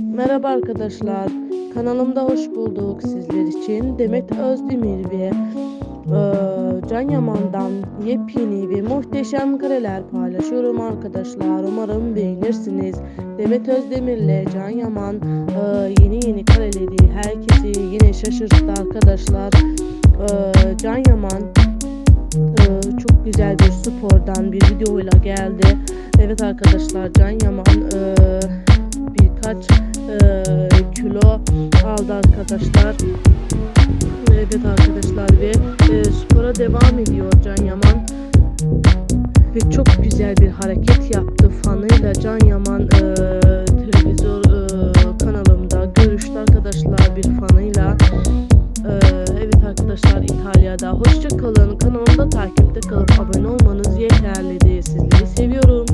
Merhaba arkadaşlar. Kanalımda hoş bulduk sizler için. Demet Özdemir ve e, Can Yaman'dan yepyeni ve muhteşem kareler paylaşıyorum arkadaşlar. Umarım beğenirsiniz. Demet Özdemir ile Can Yaman e, yeni yeni kareleri herkesi yine şaşırttı arkadaşlar. E, Can Yaman e, çok güzel bir spordan bir videoyla geldi. Evet arkadaşlar Can Yaman e, arkadaşlar. Evet arkadaşlar ve e, spora devam ediyor Can Yaman. Ve çok güzel bir hareket yaptı fanıyla Can Yaman e, televizyon e, kanalımda görüştü arkadaşlar bir fanıyla. E, evet arkadaşlar İtalya'da hoşça kalın. Kanalımda takipte kalıp abone olmanız yeterli diye sizleri seviyorum.